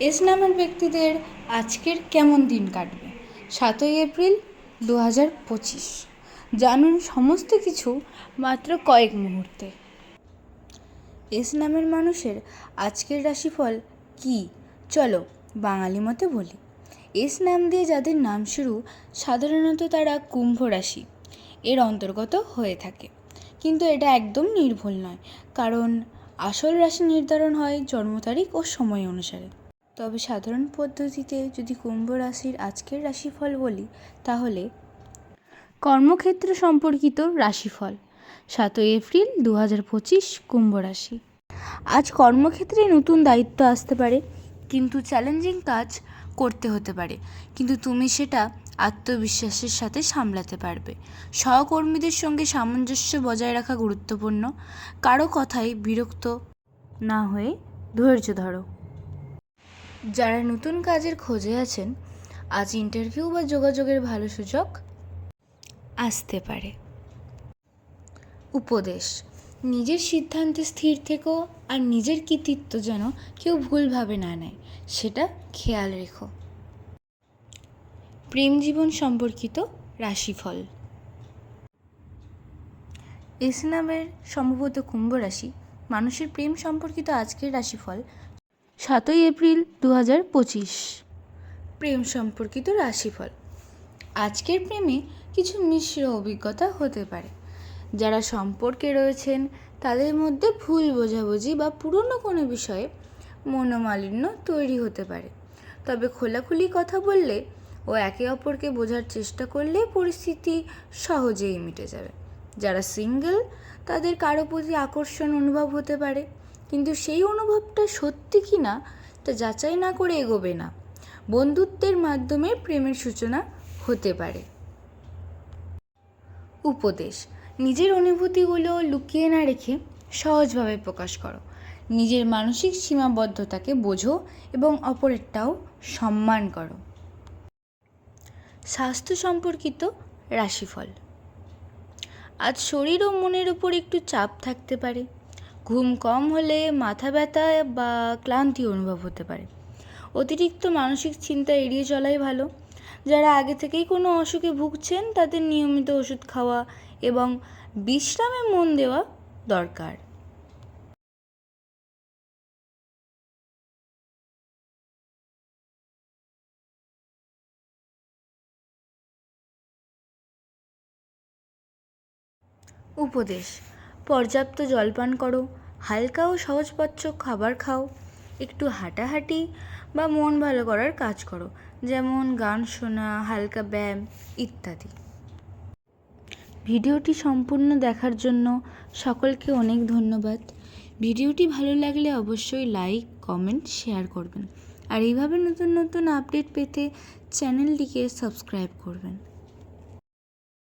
S নামের ব্যক্তিদের আজকের কেমন দিন কাটবে? সাতই এপ্রিল দু হাজার পঁচিশ। জানুন সমস্ত কিছু মাত্র কয়েক মুহূর্তে। এস নামের মানুষের আজকের রাশিফল কি? চলো বাঙালি মতে বলি। এস নাম দিয়ে যাদের নাম শুরু, সাধারণত তারা কুম্ভ রাশি। এর অন্তর্গত হয়ে থাকে। কিন্তু এটা একদম নির্ভুল নয়। কারণ আসল রাশি নির্ধারণ হয় জন্ম তারিখ ও সময় অনুসারে। তবে সাধারণ পদ্ধতিতে যদি কুম্ভ রাশির আজকের রাশিফল বলি, তাহলে কর্মক্ষেত্র সম্পর্কিত রাশিফল, সাতই এপ্রিল দু হাজার পঁচিশ কুম্ভ রাশি। আজ কর্মক্ষেত্রে নতুন দায়িত্ব আসতে পারে, কিন্তু চ্যালেঞ্জিং কাজ করতে হতে পারে, কিন্তু তুমি সেটা আত্মবিশ্বাসের সাথে সামলাতে পারবে। সহকর্মীদের সঙ্গে সামঞ্জস্য বজায় রাখা গুরুত্বপূর্ণ, কারও কথায় বিরক্ত না হয়ে ধৈর্য ধরো। যারা নতুন কাজের খোঁজে আছেন, আজ ইন্টারভিউ বা যোগাযোগের ভালো সুযোগ আসতে পারে। উপদেশ, নিজের সিদ্ধান্তে স্থির থেকো আর নিজের কৃতিত্ব যেন কেউ ভুলভাবে না নেয়, সেটা খেয়াল রেখো। প্রেম জীবন সম্পর্কিত রাশিফল। ইসলামের সম্ভবত কুম্ভ রাশি মানুষের প্রেম সম্পর্কিত আজকের রাশিফল সাতই এপ্রিল দু হাজার পঁচিশ। প্রেম সম্পর্কিত রাশিফল। আজকের প্রেমে কিছু মিশ্র অভিজ্ঞতা হতে পারে। যারা সম্পর্কে রয়েছেন, তাদের মধ্যে ভুল বোঝাবুঝি বা পুরনো কোনো বিষয়ে মনোমালিন্য তৈরি হতে পারে। তবে খোলাখুলি কথা বললে ও একে অপরকে বোঝার চেষ্টা করলে পরিস্থিতি সহজেই মিটে যাবে। যারা সিঙ্গেল, তাদের কারও প্রতি আকর্ষণ অনুভব হতে পারে। কিন্তু সেই অনুভবটা সত্যি কি না, তা যাচাই না করে এগোবে না। বন্ধুত্বের মাধ্যমে প্রেমের সূচনা হতে পারে। উপদেশ, নিজের অনুভূতিগুলো লুকিয়ে না রেখে সহজভাবে প্রকাশ করো। নিজের মানসিক সীমাবদ্ধতাকে বোঝো এবং অপরেরটাও সম্মান করো। স্বাস্থ্য সম্পর্কিত রাশিফল, আজ শরীর ও মনের উপর একটু চাপ থাকতে পারে। ঘুম কম হলে মাথা ব্যথা বা ক্লান্তি অনুভব হতে পারে। অতিরিক্ত মানসিক চিন্তা এড়িয়ে চলাই ভালো। যারা আগে থেকেই কোনো অসুখে ভুগছেন, তাদের নিয়মিত ওষুধ খাওয়া এবং বিশ্রামে মন দেওয়া দরকার। উপদেশ পর্যাপ্ত জলপান করো, হালকা ও সহজপাচ্য খাবার খাও। একটু হাঁটাহাঁটি বা মন ভালো করার কাজ করো, যেমন গান শোনা, হালকা ব্যায়াম ইত্যাদি। ভিডিওটি সম্পূর্ণ দেখার জন্য সকলকে অনেক ধন্যবাদ। ভিডিওটি ভালো লাগলে অবশ্যই লাইক, কমেন্ট, শেয়ার করবেন। আর এইভাবে নতুন নতুন আপডেট পেতে চ্যানেলটিকে সাবস্ক্রাইব করবেন।